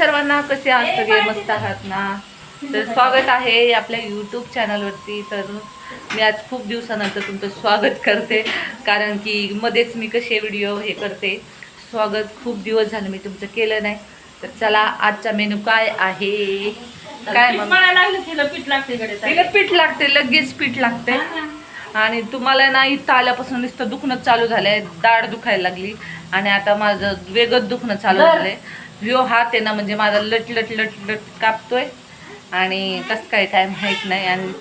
सर्वांना कसे आहात सगळे मस्त आहात ना? तर स्वागत आहे आपल्या यूट्यूब चॅनलवरती तर मी आज खूप दिवसानंतर तुमचं स्वागत करते. कारण की मध्येच मी कसे व्हिडिओ हे करते. स्वागत खूप दिवस झालं मी तुमचं केलं नाही. तर चला आजचा मेनू काय आहे? काय पीठ तिला लागते तिला पीठ लागते लगेच पीठ लागते आणि तुम्हाला ना इथं आल्यापासून नुसतं दुखणं चालू झालंय दाढ दुखायला लागली. आणि आता माझं वेगळंच दुखणं चालू. झालंय. व्ह्यू हात आहे ना म्हणजे माझा लट लट लट लट कापतोय. आणि कसं काय काय माहीत नाही. आणि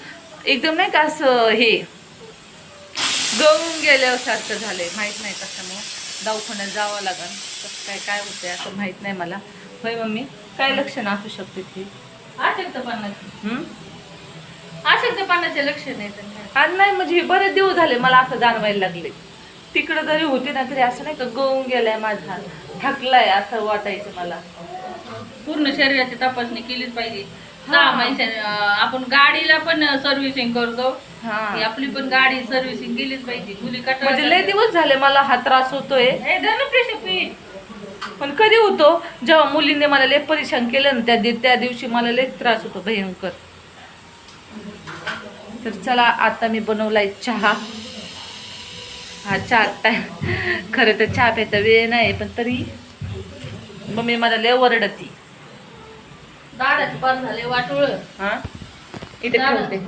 एकदम नाही का असं हे गळून गेल्यासारखं झालंय. माहीत नाही कशामुळं दवाखान्यात जावं लागेल कसं काय काय होतंय असं माहीत नाही मला. होय मम्मी? काय लक्षण असू शकते ती अशक्तपणाचे हम्म? अशक्तपणाचे लक्ष नाही त्यांना आणि नाही म्हणजे बरेच दिवस झाले मला असं जाणवायला लागले तिकडं जरी होते ना तरी असं नाही का गळून गेलाय माझा. थकलाय असं वाटायचं मला. पूर्ण शरीराची तपासणी केलीच पाहिजे. हा. सहा आपण गाडीला पण सर्व्हिसिंग करतो. हा. आपली पण गाडी सर्व्हिसिंग केलीच पाहिजे. मुली म्हणजे लय दिवस झाले मला हा त्रास होतोय. पण कधी होतो? जेव्हा मुलींनी मला लय परेशान केलं ना त्या दि- त्या दिवशी मला लय त्रास होतो भयंकर. तर चला आता मी बनवलाय चहा. हा चहा टाइम खरं तर चहा प्यायचा वेळ नाही पण तरी मम्मी मला लय ओरडती. दादाचे पार झाले वाटोळ. हा? इथे ठेवते.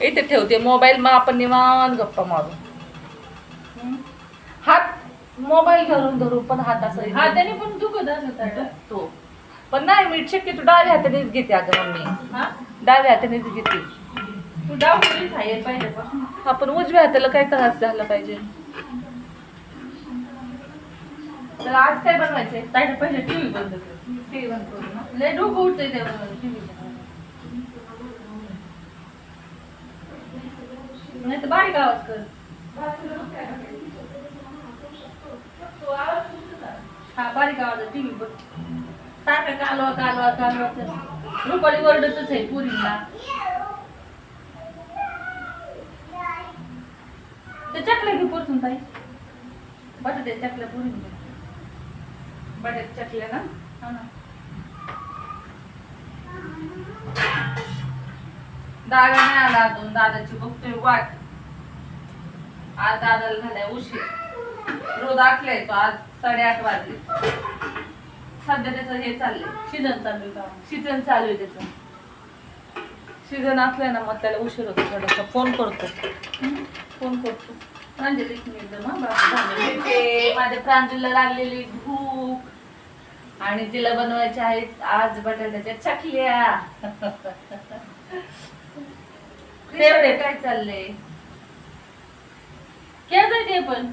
इथे ठेवते मोबाईल मग आपण निवांत गप्पा मारू? हात मोबाईल धरून धरून पण हात असं हा त्याने पण दुखत असत दुखतो पण नाही मी शक्यतो डाव्या हातानेच घेते अगं मम्मी. हा? डाव्या हातानेच घेते. तू डाव पोलीस आहे पहिल्यापासून. आपण उजव्या हाताला काय त्रास झाला पाहिजे? तर आज काय बनवायचंय? ताईने पहिले टीव्ही बंद कर. टीव्ही बंद करू ना. लय डोकं उठतंय त्या टीव्ही नाही तर बारीक आवाज कर. हा बारीक आवाज टीव्ही बघ. सारखा कालवा कालवा कालवा कर. रुपाली वरडतच आहे पुरीला ते चकल्या घेऊ परतून ताई. बटाटे चकल्या पुरी बटाट चकल्या ना? हा ना. दादा नाही आला अजून. दादाची बघतोय वाट. आज दादाला झालाय उशीर. रोज आठला येतो. आज साडेआठ वाजले. सध्या त्याचं हे चाललंय. सीझन चालू आहे सीझन चालू आहे त्याचं. सीझन असलं ना मग त्याला उशीर होतो थोडासा. फोन करतो. फोन करतो. प्रांजली एकदम हा बाबा झालं. ते माझ्या प्रांजूला लागलेली भूक. आणि तिला बनवायच्या आहेत आज बटाट्याच्या चकल्या. काय चाललंय? ते पण.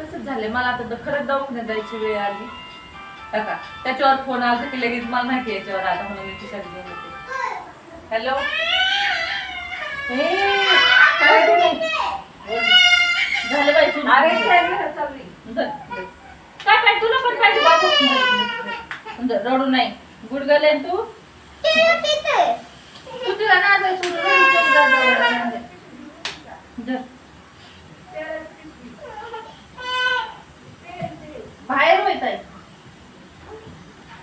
तसंच झालंय. मला आता द- खरंच दवाखान्यात जायची वेळ आली. बघा त्याच्यावर फोन आला की लगेच मला माहिती याच्यावर आता म्हणून मी खिशात घेऊन येते. हॅलो झालं बाई पाहिजे तुला पण पाहिजे बाबू. धर, रडू नाही. गुडगल तू? तिला. बाहेर होत आहे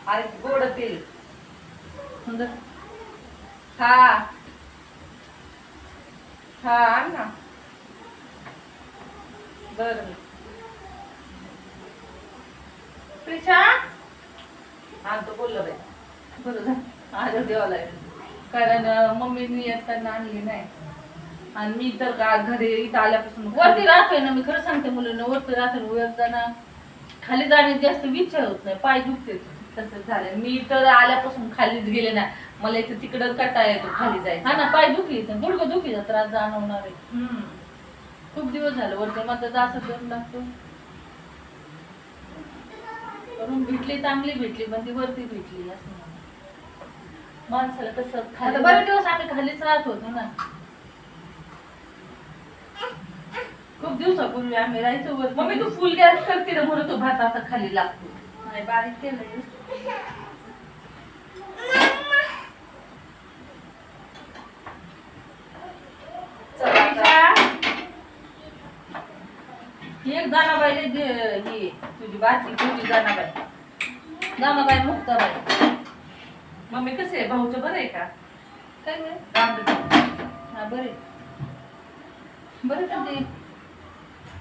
अरे गोड तेल. धर. हा. हा आण ना. बर. प्रिशा आणतो बोललो बाई. बरं. आज देवाला कारण मम्मीनी येताना आणली नाही. आणि मी तर का घरी इथं आल्यापासून वरती राहतोय ना मी खरं सांगते मुलांना वरती राहतोय वर जाणं. खाली जाण्याची जास्त इच्छा होत नाही पाय दुखते. तसंच झालं मी तर आल्यापासून खालीच गेले ना मला इथं तिकडं कटा येतो खाली जायचा. हा ना पाय दुखी गुडघं दुखीचा त्रास जाणवणार आहे. खूप दिवस झाले वरती माझा असं दम लागतो. करून भेटली चांगली भेटली पण ती वरती भेटली असं म्हणा. माणसाला कसं आता खाली बरेच दिवस आम्ही खालीच राहत होतो ना. खूप दिवसापूर्वी आम्ही राहायचो वर मम्मी तू फुल गॅस करते ना म्हणून तो भात आता खाली लागतो. नाही बारीक केलं चला आता. दे ही तुझी बाची तुझी दानाबाई जामा काय मुक्त बाई मम्मी कसं आहे? भाऊचं बरं आहे का? काय. हा बरे बरं का ते?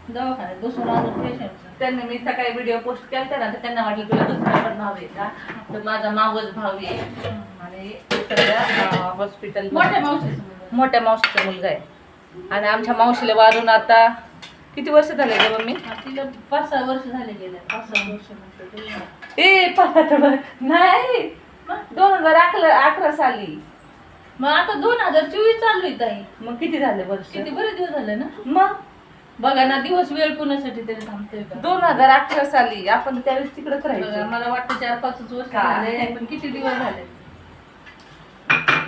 दवाखान्यात बसून अजून पेशंटचं त्यांनी मी सकाळी व्हिडिओ पोस्ट केलता ना तर त्यांना वाटलं तुला दुसरा पण भाव आहे का? तर माझा मावस भाव आहे. आणि सगळ्या हॉस्पिटल मोठ्या मावशीचं. मोठ्या मावशीचा मुलगा आहे. आणि आमच्या मावशीला वारून आता किती वर्ष झाले ग मम्मी? तिला पाच सहा वर्ष झाले गेले. पाच सहा वर्ष. ए नाही. दोन हजार अकरा अकरा साली. मग आता दोन हजार चोवीस चालू आहे ताई. मग किती झाले वर्ष? किती? बरे दिवस झाले ना? मग? बघा ना दिवस वेळ पुण्यासाठी तरी थांबतोय का? दोन हजार अठरा साली. आपण त्यावेळेस तिकडेच बघा, राहायचो. मला वाटतं चार पाच वर्ष काय? झाले पण किती दिवस झाले?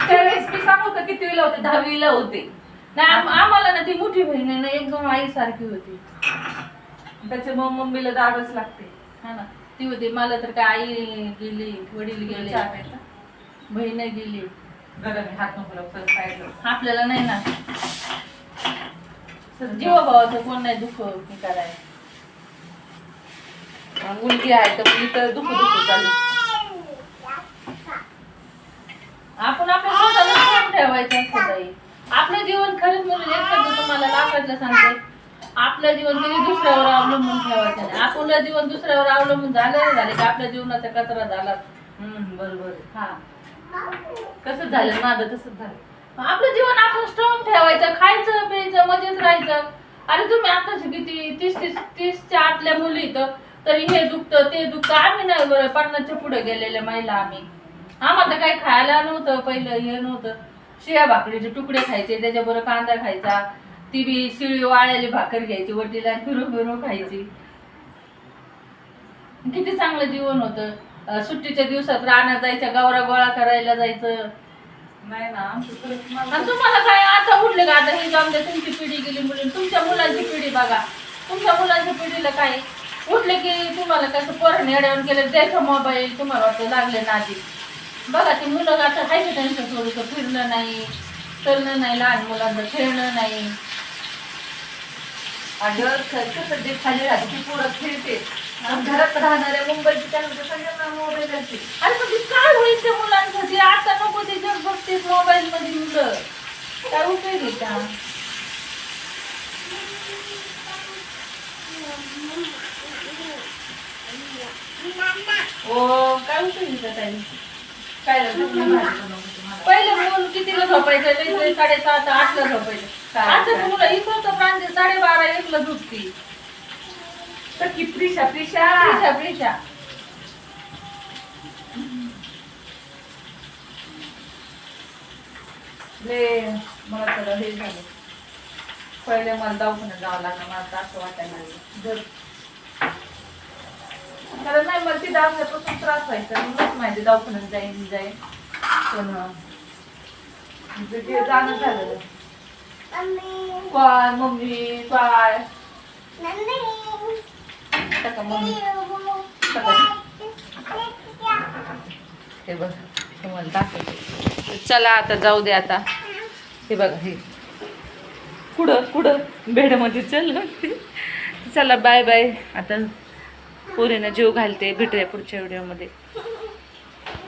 त्यावेळेस मी सांगू का कितवीला होते? दहावीला होते. नाही आम- आम्हाला ना ती मोठी बहीण आहे ना एकदम आई सारखी होती त्याच्यामुळे मम्मीला दाबच लागते. हा ना. ती होती मला तर काय आई गेली वडील गेले. चहा प्यायचा? बहीण गेली. हात नको लावू, चल, साईडला. आपल्याला नाही ना. जीवाभावाचं कोण नाही दुःख हे करायचं आणि मुलगी आहे तर मुली तर दुखू दुखू चालू. आपण आपल्या स्वतःला ठेवायचं असतं ताई आपलं जीवन खरंच म्हणून एक शब्द तुम्हाला लाखातलं सांगते. आपलं जीवन कधी दुसऱ्यावर अवलंबून ठेवायचं नाही. आपलं जीवन दुसऱ्यावर अवलंबून झालं झाले की आपल्या जीवनाचा कचरा झाला. बरोबर. हा. कसं झालं माझं तसंच झालं. आपलं जीवन आपण स्ट्रॉंग ठेवायचं खायचं प्यायचं मजेत राहायचं. अरे तुम्ही आताच किती तीस तीस तीसच्या आतल्या मुली इथं तरी हे दुखतं ते दुखतं. आम्ही नाही बरं पन्नासच्या पुढे गेलेल्या महिला आम्ही. आम्हाला तर काही खायला नव्हतं पहिलं हे नव्हतं. शिळ्या भाकरीचे तुकडे खायचे त्याच्याबरोबर कांदा खायचा. ती बी शिळी वाळलेली भाकर घ्यायची वटीला फिरून फिरून खायची. किती चांगलं जीवन होतं. सुट्टीच्या दिवसात रानात जायच्या गवरा गोळा करायला जायचं. नाही ना आणि तुम्हाला काय आता उठले का आता? ही जाऊन तुमची पिढी गेली मुली. तुमच्या मुलांची पिढी बघा. तुमच्या मुलांच्या पिढीला काय? उठले की तुम्हाला कसं पोरण येड्यावर केलं द्यायचं मोबाईल तुम्हाला वाटतं लागले ना आधी बघा ती मुलं आता आहे का त्यांचं थोडंसं फिरणं नाही चलणं नाही लहान मुलांचं खेळणं नाही. अगं ख- कसं जे खाली राहते ती पोरं खेळते. आणि घरात राहणाऱ्या मुंबईची त्यांना तर सगळ्यांना मोबाईल असते अरे पण काय होईल त्या मुलांचं? ते आता नको ते जग बघतेच मोबाईल मध्ये मुलं. काय उपयोग आहे का ओ हो, काय उपयोग आहे का ताई? पहिलं मूल कितीला झोपायचं? साडेसात आठला झोपायचं. आता? मुलं इकडं तर प्रांती साडेबारा एकला झोपती तर की प्रिशा प्रिशा? प्रिशा प्रिशा. ले मला थोडं हे झालं. पहिले मला दवाखान्यात जावं लागलं मला असं वाटायला लागलं. खरं नाही मला ती दवाखान्यापासून त्रास व्हायचा. मलाच माहिती दवाखान्यात जाईन जाईन. पण म्हणजे ते जाणं झालं काय मम्मी काय? आता का मम्मी. हे बघ तुम्हाला दाखवते. चला आता जाऊ दे आता. हे बघा हे. कुठं कुठं? बेडमध्ये चल. चला बाय बाय. आता पोरीनं जीव घालते भेटूया पुढच्या व्हिडिओमध्ये.